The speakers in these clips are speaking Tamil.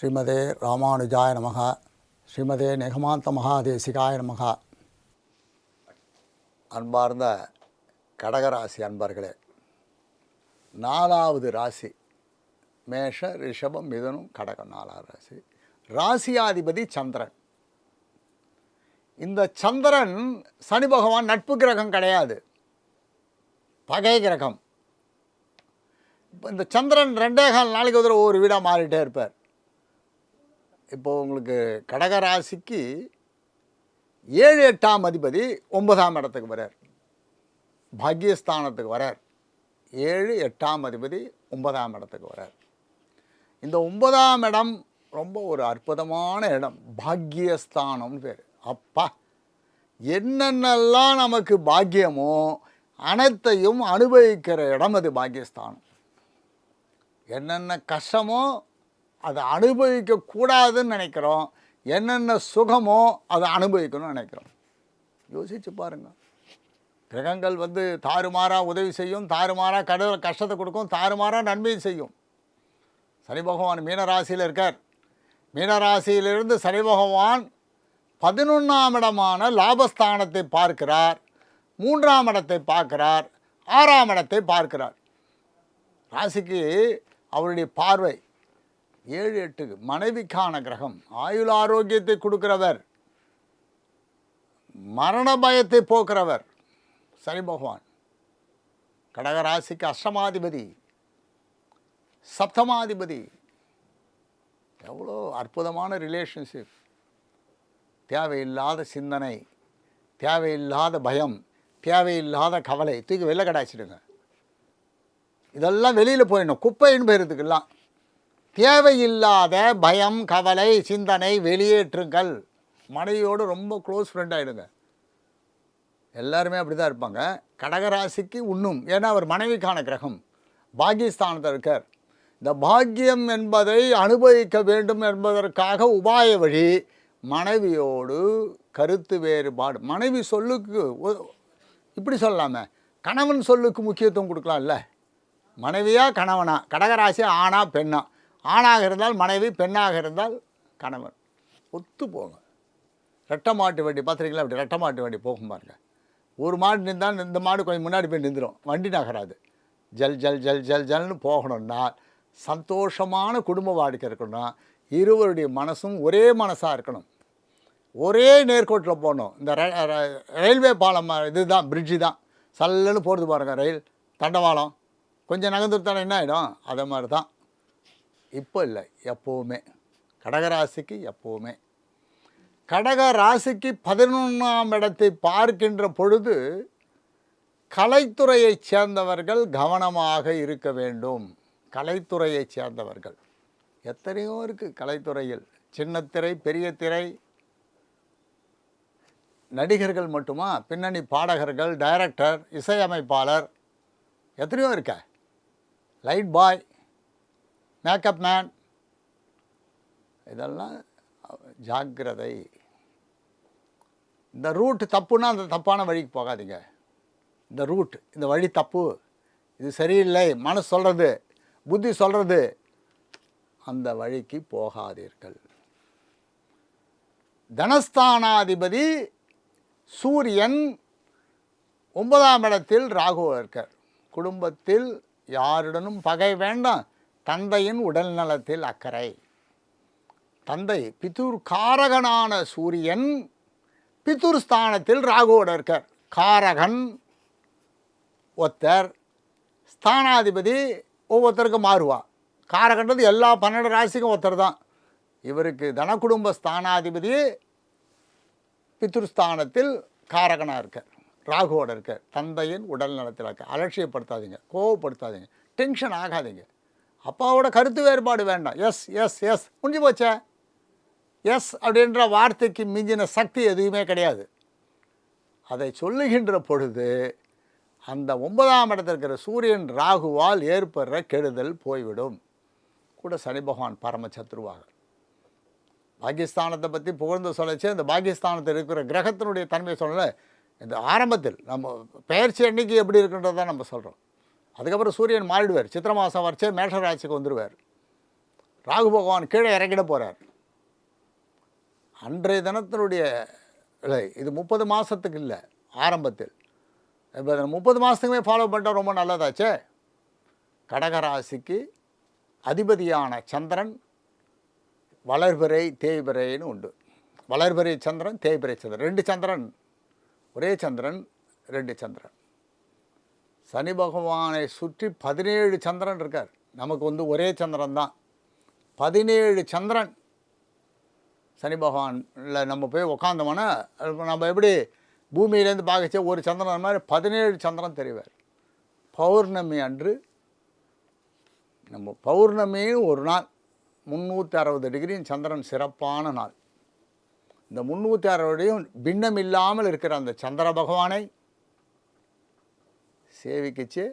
ஸ்ரீமதே ராமானுஜாய நமக. ஸ்ரீமதே நெகமாந்த மகாதேசிகாய நமக. அன்பார்ந்த கடகராசி அன்பர்களே நாலாவது ராசி மேஷ ரிஷபம் மிதனும் கடகம் நாலாவது ராசி. ராசியாதிபதி சந்திரன். இந்த சந்திரன் சனி பகவான் நட்பு கிரகம் கிடையாது. பகை கிரகம். இப்போ இந்த சந்திரன் ரெண்டே கால் நாளைக்கு ஒரு தடவை வீடாக மாறிட்டே இருப்பார். இப்போ உங்களுக்கு கடக ராசிக்கு ஏழு எட்டாம் அதிபதி ஒன்பதாம் இடத்துக்கு வரார் பாக்கியஸ்தானத்துக்கு வரார் ஏழு எட்டாம் அதிபதி ஒன்பதாம் இடத்துக்கு வரார் இந்த ஒன்பதாம் இடம் ரொம்ப ஒரு அற்புதமான இடம். பாக்யஸ்தானம்னு பேர். அப்பா என்னென்னலாம் நமக்கு பாக்கியமோ அனைத்தையும் அனுபவிக்கிற இடம் அது பாக்கியஸ்தானம் என்னென்ன கஷ்டமோ அதை அனுபவிக்கக்கூடாதுன்னு நினைக்கிறோம். என்னென்ன சுகமோ அதை அனுபவிக்கணும்னு நினைக்கிறோம். யோசிச்சு பாருங்கள் கிரகங்கள் வந்து தாறுமாறாக உதவி செய்யும் தாறுமாறாக கடவுள் கஷ்டத்தை கொடுக்கும் தாறுமாறாக நன்மை செய்யும். சனி பகவான் மீனராசியில் இருக்கார். மீனராசியிலிருந்து சனி பகவான் பதினொன்றாம் இடமான லாபஸ்தானத்தை பார்க்கிறார் மூன்றாம் இடத்தை பார்க்கிறார் ஆறாம் இடத்தை பார்க்கிறார். ராசிக்கு அவருடைய பார்வை ஏழு எட்டு மனைவிக்கான கிரகம். ஆயுள் ஆரோக்கியத்தை கொடுக்கிறவர். மரண பயத்தை போக்குறவர். சனி பகவான். கடகராசிக்கு அஷ்டமாதிபதி. சப்தமாதிபதி. எவ்வளோ அற்புதமான ரிலேஷன்ஷிப் தேவையில்லாத சிந்தனை. தேவையில்லாத பயம். தேவையில்லாத கவலை. தூக்கி வெளில கடாச்சிடுங்க இதெல்லாம் வெளியில் போயிடணும். குப்பைன்னு போயிடுறதுக்கெல்லாம் தேவையில்லாத பயம் கவலை சிந்தனை வெளியேற்றுங்கள். மனைவியோடு ரொம்ப க்ளோஸ் ஃப்ரெண்ட் ஆகிடுங்க எல்லாருமே அப்படி தான் இருப்பாங்க. கடகராசிக்கு உண்ணும். ஏன்னா அவர் மனைவிக்கான கிரகம். பாகிஸ்தானத்தில் இருக்கார். இந்த பாக்கியம் என்பதை அனுபவிக்க வேண்டும் என்பதற்காக உபாய வழி மனைவியோடு கருத்து வேறுபாடு. மனைவி சொல்லுக்கு இப்படி சொல்லலாமே. கணவன் சொல்லுக்கு முக்கியத்துவம் கொடுக்கலாம்ல. மனைவியா கணவனா? கடகராசி ஆணா பெண்ணா? ஆணாக இருந்தால் மனைவி பெண்ணாக இருந்தால் கணவன். ஒத்து போங்க. ரெட்டை மாட்டு வண்டி பார்த்துருக்கீங்களா? அப்படி ரெட்டை மாட்டு வண்டி போகும் பாருங்க. ஒரு மாடு நின்றால் இந்த மாடு கொஞ்சம் முன்னாடி போய் நின்றுடும் வண்டி நகராது. ஜல் ஜல் ஜல் ஜல் ஜல்னு போகணும்னா சந்தோஷமான குடும்ப வாழ்க்கை இருக்கணும்னா இருவருடைய மனசும் ஒரே மனசாக இருக்கணும். ஒரே நேர்கோட்டில் போகணும். இந்த ர- ர- ரயில்வே பாலம் இது தான் பிரிட்ஜு தான். சல்லுன்னு போகிறது பாருங்கள் ரயில். தண்டவாளம். கொஞ்சம் நகர்ந்துருத்தானே என்ன ஆகிடும் அதை மாதிரி தான். இப்போ இல்லை எப்போவுமே. கடகராசிக்கு எப்போவுமே. கடக ராசிக்கு பதினொன்றாம் இடத்தை பார்க்கின்ற பொழுது கலைத்துறையைச் சேர்ந்தவர்கள் கவனமாக இருக்க வேண்டும். கலைத்துறையைச் சேர்ந்தவர்கள். எத்தனையோ இருக்குது கலைத்துறையில். சின்னத்திரை பெரிய திரை. நடிகர்கள் மட்டுமா? பின்னணி பாடகர்கள் டைரக்டர் இசையமைப்பாளர். எத்தனையோ இருக்க? Light boy. Makeup man. இதெல்லாம் ஜாக்கிரதை. இந்த ரூட் தப்புன்னா அந்த தப்பான வழிக்கு போகாதீங்க. இந்த ரூட் இந்த வழி தப்பு. இது சரியில்லை மனசு சொல்கிறது புத்தி சொல்கிறது அந்த வழிக்கு போகாதீர்கள். தனஸ்தானாதிபதி சூரியன் ஒன்பதாம் இடத்தில் ராகு இருக்கார். குடும்பத்தில் யாருடனும் பகை வேண்டாம். தந்தையின் உடல் நலத்தில் அக்கறை. தந்தை பித்தூர் காரகனான சூரியன் பித்தூர் ஸ்தானத்தில் ராகுவோட இருக்கார். காரகன் ஒருத்தர் ஸ்தானாதிபதி ஒவ்வொருத்தருக்கும் மாறுவா. காரகன்றது எல்லா பன்னெண்டு ராசிக்கும் ஒருத்தர் தான். இவருக்கு தனக்குடும்ப ஸ்தானாதிபதி பித்ருஸ்தானத்தில் காரகனாக இருக்கார். ராகுவோட இருக்கார். தந்தையின் உடல் நலத்தில் இருக்க அலட்சியப்படுத்தாதீங்க. கோவப்படுத்தாதீங்க. டென்ஷன் ஆகாதீங்க. அப்பாவோட கருத்து வேறுபாடு வேண்டாம். எஸ் எஸ் எஸ் முடிஞ்சு போச்சே? எஸ் அப்படின்ற வார்த்தைக்கு மிஞ்சின சக்தி எதுவுமே கிடையாது. அதை சொல்லுகின்ற பொழுது அந்த ஒன்பதாம் இடத்தில் இருக்கிற சூரியன் ராகுவால் ஏற்படுற கெடுதல் போய்விடும். கூட சனி பகவான் பரம சத்ருவாக பாகிஸ்தானத்தை பற்றி புகழ்ந்து சொல்லச்சு அந்த பாகிஸ்தானத்தில் இருக்கிற கிரகத்தினுடைய தன்மையை சொல்லலை. இந்த ஆரம்பத்தில் நம்ம பெயர்ச்சி அன்னைக்கு எப்படி இருக்குன்றதை நம்ம சொல்கிறோம் அதுக்கப்புறம் சூரியன் மாறிடுவார். சித்திர மாதம் வரைச்சே மேஷராசிக்கு வந்துடுவார் ராகு பகவான் கீழே இறங்கிட போகிறார் அன்றைய தினத்தினுடைய இல்லை இது முப்பது மாதத்துக்கு இல்லை ஆரம்பத்தில். இப்போ முப்பது மாதத்துக்குமே ஃபாலோ பண்ணிட்டால் ரொம்ப நல்லதாச்சே? கடகராசிக்கு அதிபதியான சந்திரன் வளர்பிறை தேய்பிறைன்னு உண்டு. வளர்பிறை சந்திரன் தேய்பிறை சந்திரன். ரெண்டு சந்திரன். ஒரே சந்திரன் ரெண்டு சந்திரன். சனி பகவானை சுற்றி பதினேழு சந்திரன் இருக்கார். நமக்கு வந்து ஒரே சந்திரன் தான். பதினேழு சந்திரன். சனி பகவானில் நம்ம போய் உக்காந்தோம்னா நம்ம எப்படி பூமியிலேருந்து பார்க்கச்சே ஒரு சந்திரன் மாதிரி பதினேழு சந்திரன் தெரிவார். பௌர்ணமி அன்று நம்ம பௌர்ணமின்னு ஒரு நாள் முந்நூற்றி அறுபது டிகிரியும் சந்திரன் சிறப்பான நாள். இந்த முந்நூற்றி அறுபதையும் பின்னம் இல்லாமல் இருக்கிற அந்த சந்திர பகவானை சேவிக்கிச்சு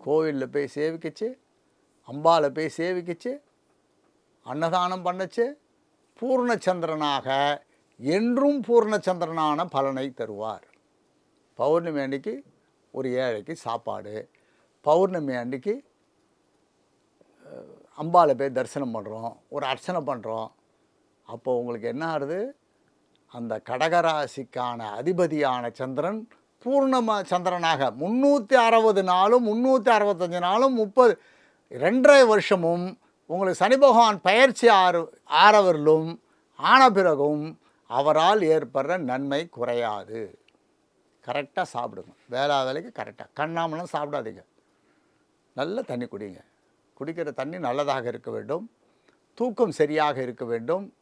கோவிலில் போய் சேவிக்கிச்சு அம்பாவை போய் சேவிக்கிச்சு அன்னதானம் பண்ணுச்சு பூர்ணச்சந்திரனாக என்றும் பூர்ணச்சந்திரனான பலனை தருவார். பௌர்ணமி அன்னைக்கு ஒரு ஏழைக்கு சாப்பாடு. பௌர்ணமி அன்னைக்கு அம்பாவில் போய் தரிசனம் பண்ணுறோம் ஒரு அர்ச்சனை பண்ணுறோம் அப்போ உங்களுக்கு என்ன ஆகுது அந்த கடகராசிக்கான அதிபதியான சந்திரன் பூர்ணம சந்திரனாக. முந்நூற்றி அறுபது நாளும் முந்நூற்றி அறுபத்தஞ்சு நாளும் முப்பது ரெண்டரை வருஷமும் உங்களுக்கு சனி பகவான் பயிற்சி ஆறு ஆறவர்களும் ஆன பிறகும் அவரால் ஏற்படுற நன்மை குறையாது. கரெக்டாக சாப்பிடுங்க. வேளா வேலைக்கு கரெக்டாக கண்ணாமலாம் சாப்பிடாதீங்க. நல்ல தண்ணி குடிங்க. குடிக்கிற தண்ணி நல்லதாக இருக்க வேண்டும். தூக்கம் சரியாக இருக்க வேண்டும்.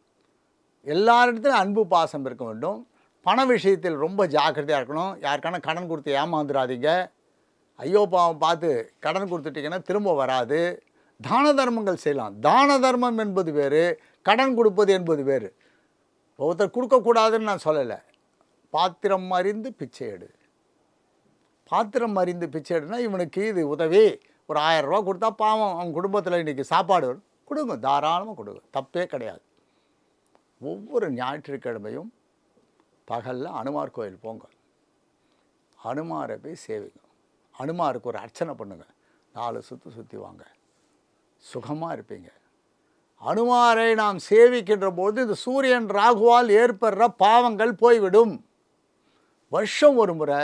எல்லாரிடத்துலையும் அன்பு பாசம் இருக்க வேண்டும். பண விஷயத்தில் ரொம்ப ஜாக்கிரதையாக இருக்கணும். யாருக்கான கடன் கொடுத்து ஏமாந்துடாதீங்க ஐயோ பாவம் பார்த்து கடன் கொடுத்துட்டிங்கன்னா திரும்ப வராது. தான தர்மங்கள் செய்யலாம். தான தர்மம் என்பது வேறு கடன் கொடுப்பது என்பது வேறு. ஒருத்தர் கொடுக்கக்கூடாதுன்னு நான் சொல்லலை. பாத்திரம் அறிந்து பிச்சை எடு. பாத்திரம் அறிந்து பிச்சை எடுனா இவனுக்கு இது உதவி. ஒரு ஆயிரம் ரூபா கொடுத்தா பாவம் அவன் குடும்பத்தில் இன்றைக்கி சாப்பாடு வரும். கொடுங்க தாராளமாக கொடுங்க. தப்பே கிடையாது. ஒவ்வொரு ஞாயிற்றுக்கிழமையும் பகலில் அனுமார் கோயில் போங்க. அனுமாரை போய் சேவிங்க. அனுமாருக்கு ஒரு அர்ச்சனை பண்ணுங்க. நாலு சுற்றி சுற்றி வாங்க. சுகமாக இருப்பீங்க. அனுமாரை நாம் சேவிக்கின்ற போது இந்த சூரியன் ராகுவால் ஏற்படுற பாவங்கள் போய்விடும். வருஷம் ஒரு முறை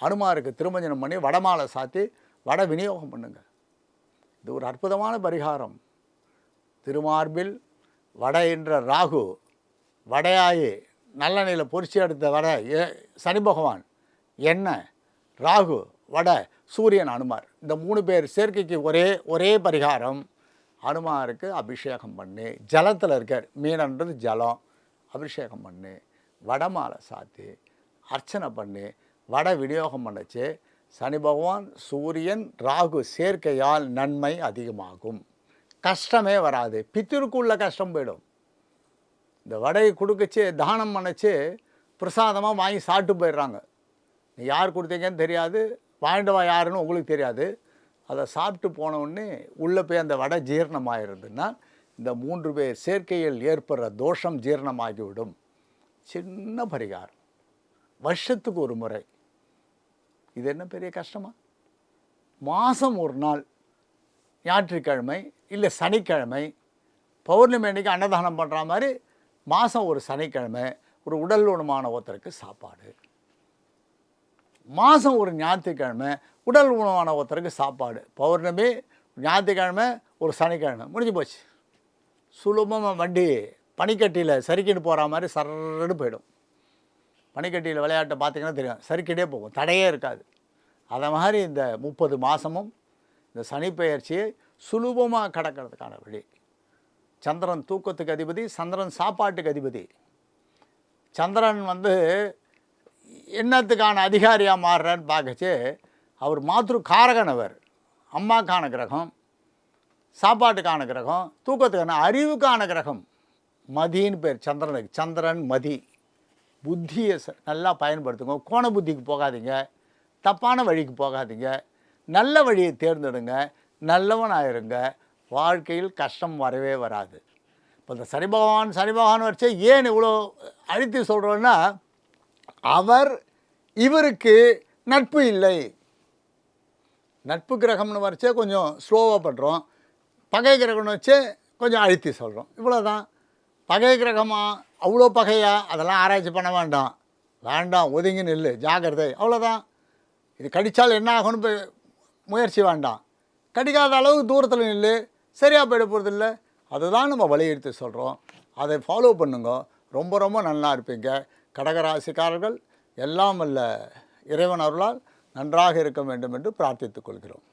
அனுமாருக்கு திருமஞ்சனம் பண்ணி வடமாலை சாத்தி வடை விநியோகம் பண்ணுங்க. இது ஒரு அற்புதமான பரிகாரம். திருமார்பில் வடை என்ற ராகு வடையாயே நல்லெண்ணெயில் பொறிச்சு எடுத்த வடை ஏ சனி பகவான் எண்ணெய் ராகு வடை சூரியன் அனுமார். இந்த மூணு பேர் சேர்க்கைக்கு ஒரே ஒரே பரிகாரம். அனுமாருக்கு அபிஷேகம் பண்ணி. ஜலத்தில் இருக்கார். மீனன்றது ஜலம். அபிஷேகம் பண்ணி. வடமாலை சாத்தி அர்ச்சனை பண்ணி. வடை விநியோகம் பண்ணச்சு. சனி பகவான் சூரியன் ராகு சேர்க்கையால் நன்மை அதிகமாகும். கஷ்டமே வராது. பித்திருக்குள்ள கஷ்டம் போயிடும். இந்த வடையை கொடுக்கச்சு தானம் பண்ணச்சு பிரசாதமாக வாங்கி சாப்பிட்டு போயிடுறாங்க. நீ யார் கொடுத்தீங்கன்னு தெரியாது வாங்கிட்டு வா யாருன்னு உங்களுக்கு தெரியாது. அதை சாப்பிட்டு போனவுடனே உள்ளே போய் அந்த வடை ஜீரணமாயிருதுன்னா இந்த மூன்று பேர் சேர்க்கையில் ஏற்படுற தோஷம் ஜீரணமாகிவிடும். சின்ன பரிகாரம். வருஷத்துக்கு ஒரு முறை. இது என்ன பெரிய கஷ்டமா? மாதம் ஒரு நாள். ஞாயிற்றுக்கிழமை இல்லை சனிக்கிழமை. பௌர்ணமி அன்னைக்கு அன்னதானம் பண்ணுற மாதிரி மாதம் ஒரு சனிக்கிழமை ஒரு உடல் ஊனமான ஒருத்தருக்கு சாப்பாடு. மாதம் ஒரு ஞாயிற்றுக்கிழமை உடல் உணவான ஒருத்தருக்கு சாப்பாடு. பௌர்ணமி ஞாயிற்றுக்கிழமை ஒரு சனிக்கிழமை. முடிஞ்சு போச்சு. சுலபமாக வண்டி பனிக்கட்டியில் சறுக்கிட்டு போகிற மாதிரி சரடு போயிடும். பனிக்கட்டியில் விளையாட்டை பார்த்தீங்கன்னா தெரியும். சறுக்கிட்டே போகும். தடையே இருக்காது. அதை மாதிரி இந்த முப்பது மாதமும் இந்த சனிப்பெயர்ச்சியை சுலபமாக கடக்கிறதுக்கான வழி. சந்திரன் தூக்கத்துக்கு அதிபதி சந்திரன் சாப்பாட்டுக்கு அதிபதி. சந்திரன் வந்து என்னத்துக்கான அதிகாரியாக மாறுறான்னு பார்க்கச்சு அவர் மாத்ரு காரகனவர் அம்மாக்கான கிரகம் சாப்பாட்டுக்கான கிரகம் தூக்கத்துக்கான அறிவுக்கான கிரகம். மதின்னு பேர் சந்திரனுக்கு. சந்திரன் மதி. புத்தியை ச- நல்லா பயன்படுத்துங்க. கோண புத்திக்கு போகாதீங்க. தப்பான வழிக்கு போகாதீங்க. நல்ல வழியை தேர்ந்தெடுங்க. நல்லவன் ஆயிருங்க வாழ்க்கையில் கஷ்டம் வரவே வராது. இப்போ இந்த சனி பகவான் சனி பகவான் வச்சு ஏன் இவ்வளோ அழுத்தி சொல்கிறோன்னா அவர் இவருக்கு நட்பு இல்லை. நட்பு கிரகம்னு வரைச்சே கொஞ்சம் ஸ்லோவாக பண்ணுறோம் பகை கிரகம்னு வச்சு கொஞ்சம் அழுத்தி சொல்கிறோம் இவ்வளோ தான் பகை கிரகமா? அவ்வளோ பகையா? அதெல்லாம் ஆராய்ச்சி பண்ண வேண்டாம். வேண்டாம் ஒதுங்கி நில்லு ஜாக்கிரதை. அவ்வளோதான் இது கடித்தால் என்ன ஆகும்னு போய் முயற்சி வேண்டாம். கடிக்காத அளவுக்கு தூரத்தில் நில்லு. சரியாக போயிட போகிறதில்ல இல்லை அதுதான் நம்ம வலியுறுத்தி சொல்கிறோம் அதை ஃபாலோ பண்ணுங்க. ரொம்ப ரொம்ப நல்லா இருப்பீங்க. கடகராசிக்காரர்கள் எல்லாம் அல்ல இறைவன் அருளால் நன்றாக இருக்க வேண்டும் என்று பிரார்த்தித்துக் கொள்கிறோம்.